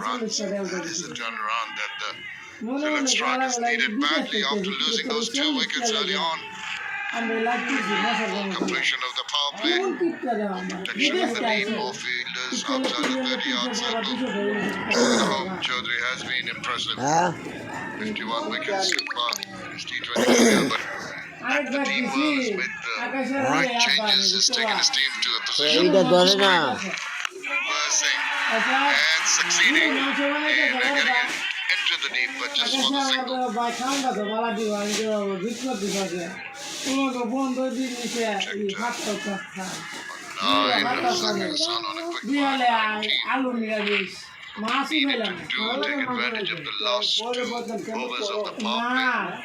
run. a uh, the turnaround that the Philip needed badly after losing those two wickets early on. Completion of the power play, protection of the lead, more fielders outside the 30 yard circle. Home Chaudhry has been impressive. 51 wickets so far. in his T20 career, but the team was with the right changes has taken his team to a position. Blessing and succeeding. In, in getting into the deep, but just for the signal. Nine seconds on a quick mark, Needed to do, take advantage of the loss, two overs of the power.